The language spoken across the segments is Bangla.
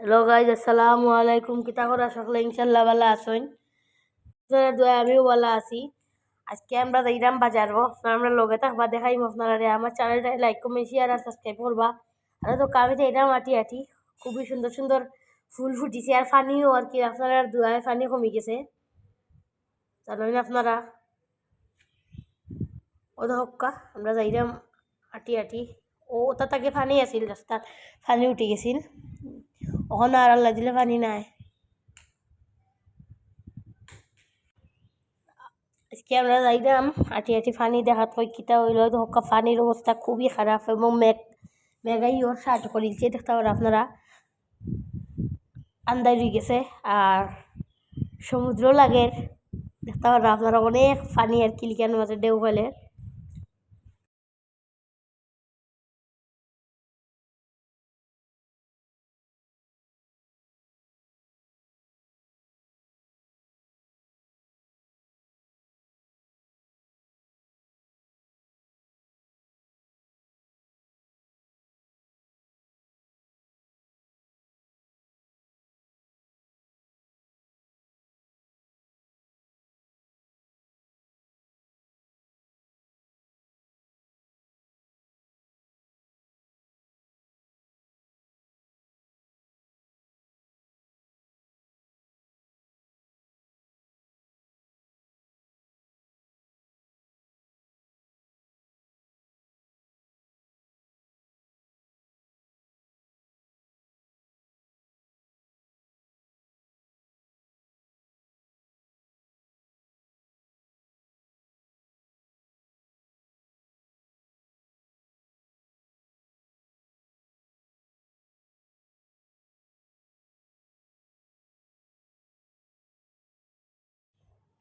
হ্যালো গাইজ আসসালামু আলাইকুম কিতা করা? সকলে ইনশাল্লাহ ভালো আছেন। আপনারা আমিও ভালো আছি। আজকে আমরা যাইরাম বাজারও আপনারা আমরা লগে থাকবা, দেখাইম আপনারা আমার চ্যানেলটা লাইক কমেন্ট শেয়ার আর সাবস্ক্রাইব করবা। আর তো কামে যাইরাম আটি আটি, খুবই সুন্দর সুন্দর ফুল ফুটিছে আর ফানিও আর কি, আপনারা দোয়ায় ফানি কমে গেছে। জানেন আপনারা? ও হক্কা, আমরা যাইরাম আটি আটি, ও, ওটা তাকে ফানি আছিল রাস্তাত ফানি উঠে গেছিল। ওখানে আর আল্লাহ দিলে পানি নাই। আজকে আমরা যাইলাম আটি আটি পানি দেখাত কই কিতা হইল হকা পানির অবস্থা খুবই খারাপ এবং মেঘ মেঘাই ওর সাহায্য করিলছে দেখতে পারেন আপনারা। আন্দাই রয়ে গেছে আর সমুদ্র লাগে দেখতে পারেন আপনারা, অনেক পানি আর কিলিকানোর মাঝে ঢেউ ফেলে।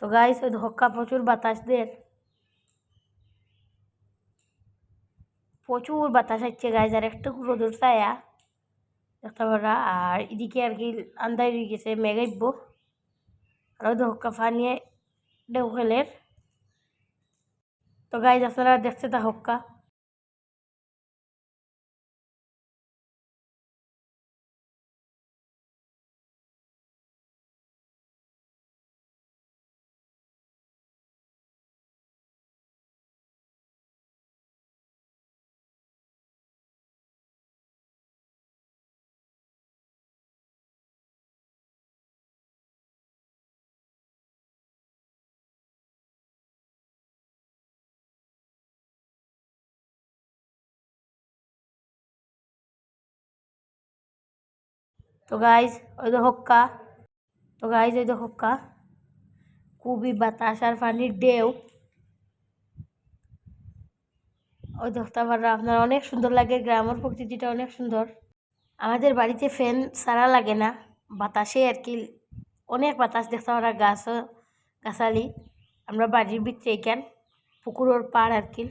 তো গাইস ওই ধক্কা প্রচুর বাতাসদের প্রচুর বাতাস হচ্ছে গাইজ আর একটু রোদুর ছায়া দেখতে পারা আর এদিকে আর কি আন্দাই রয়ে গেছে, মেঘাইব। আর ওই ধক্কা ফানিয়ে ঢেউ খেলের তো গাইজ আপনারা দেখছে তা হক্কা তো গাইজ ওই তো হক্কা। তো গাইজ ওই তো হক্কা। খুবই বাতাস আর পানির ঢেউ। ওই দেখতে পারা আপনার অনেক সুন্দর লাগে, গ্রামের প্রকৃতিটা অনেক সুন্দর। আমাদের বাড়িতে ফ্যান সারা লাগে না। বাতাসে আর কি, অনেক বাতাস দেখতে পারা গাছ, গাছালি। আমরা বাড়ির ভিতরে এখান পুকুরের পাড় আর কি।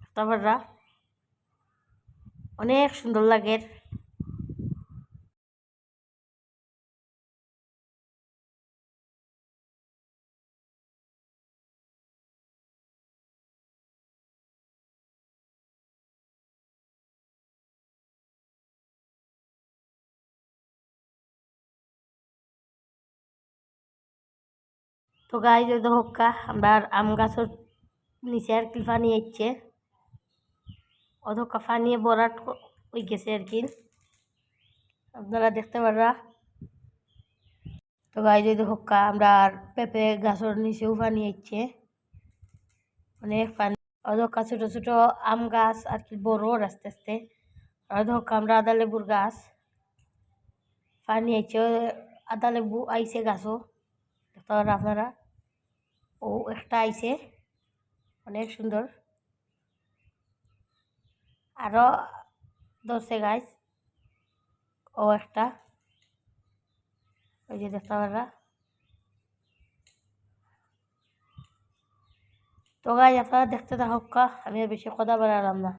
দেখতে অনেক সুন্দর লাগে। তো যদি হোক্কা আমরা আম গাছের নিচে আর কি পানি যাচ্ছে অধকা ফানিয়ে বরাট ওই গেছে আর কি। আপনারা দেখতে পারা তো গাই যদি হোক্কা আমরা আর পেঁপে গাছের নিচেও পানি যাচ্ছে অনেক পানি। অধকা ছোটো ছোটো আম গাছ আর কি বড় আস্তে আস্তে। অধকা আমরা আদা লেবুর গাছ পানি আইছে আদা লেবু আইছে গাছও। দেখতে পারা আপনারা? ও একটা আইছে। অনেক সুন্দর। আরও ধরছে গাছ। ও একটা। ওই যে দেখতে পারা তো গাছ আপনারা দেখতে থাকুক আমি আর বেশি কথা বাড়ালাম না।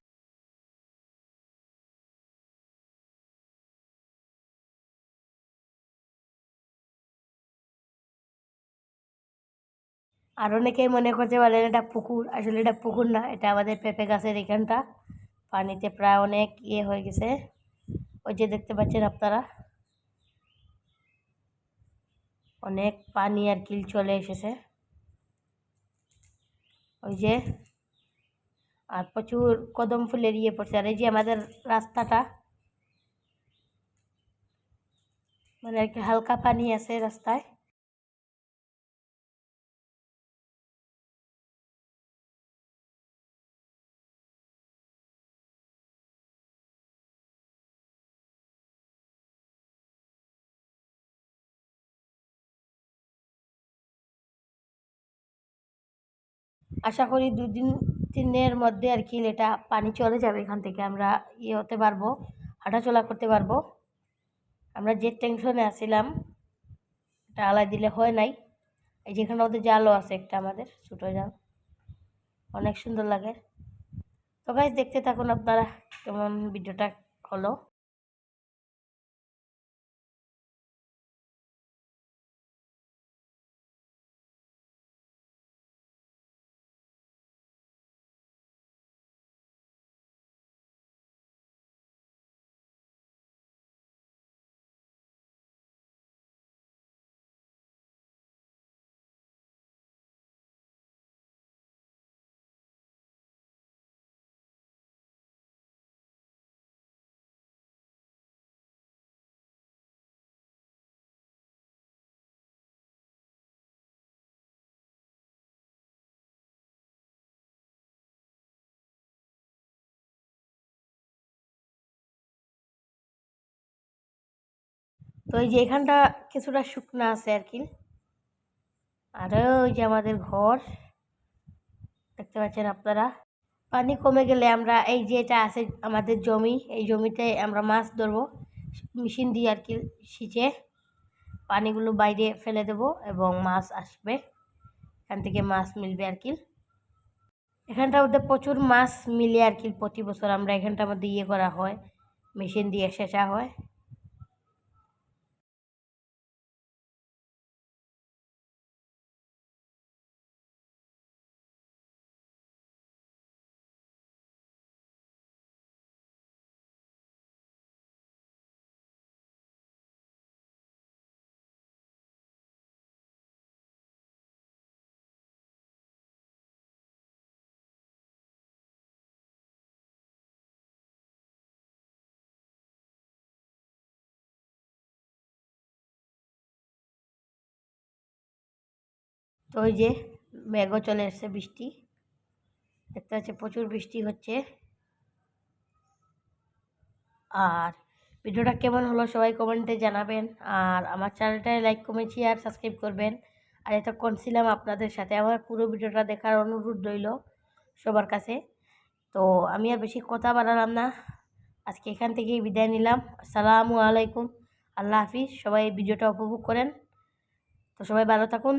আর অনেকেই মনে করছে পারেন এটা পুকুর। আসলে এটা পুকুর না, এটা আমাদের পেঁপে গাছের এখানটা। পানিতে প্রায় অনেক ইয়ে হয়ে গেছে। ওই যে দেখতে পাচ্ছেন আপনারা? অনেক পানি আর কিল চলে এসেছে। ওই যে, আর প্রচুর কদম ফুলের ইয়ে পড়ছে। আর এই যে আমাদের রাস্তাটা মানে আর কি হালকা পানি আছে রাস্তায়। আশা করি দুদিন তিনের মধ্যে আর কি এটা পানি চলে যাবে এখান থেকে। আমরা ইয়ে হতে পারব, হাঁটাচলা করতে পারব। আমরা যে টেনশনে আসছিলাম এটা আলাই দিলে হয় নাই। এই যেখানে ওদের জালও আছে একটা আমাদের, ছোটো জাল। অনেক সুন্দর লাগে। তো গাইজ দেখতে থাকুন আপনারা, কেমন ভিডিওটা হলো। তো এই যে এখানটা কিছুটা শুকনো আছে আর কি। আর ওই যে আমাদের ঘর, দেখতে পাচ্ছেন আপনারা। পানি কমে গেলে আমরা এই যে এটা আছে আমাদের জমি, এই জমিতে আমরা মাছ ধরবো, মেশিন দিয়ে আর কি সিঁচে পানিগুলো বাইরে ফেলে দেব এবং মাছ আসবে, এখান থেকে মাছ মিলবে আর কি। এখানটার মধ্যে প্রচুর মাছ মিলে আর কি প্রতি বছর আমরা এখানটার মধ্যে ইয়ে করা হয়, মেশিন দিয়ে সেচা হয়। তো ওই যে মেঘও চলে এসছে, বৃষ্টি। দেখতে পাচ্ছি প্রচুর বৃষ্টি হচ্ছে। আর ভিডিওটা কেমন হলো সবাই কমেন্টে জানাবেন। আর আমার চ্যানেলটায় লাইক কমেছি আর সাবস্ক্রাইব করবেন। আর এতক্ষণ ছিলাম আপনাদের সাথে। আমার পুরো ভিডিওটা দেখার অনুরোধ রইল সবার কাছে। তো আমি আর বেশি কথা বাড়ালাম না। আজকে এখান থেকেই বিদায় নিলাম। আসসালামু আলাইকুম। আল্লাহ হাফিজ। সবাই ভিডিওটা উপভোগ করেন। তো সবাই ভালো থাকুন।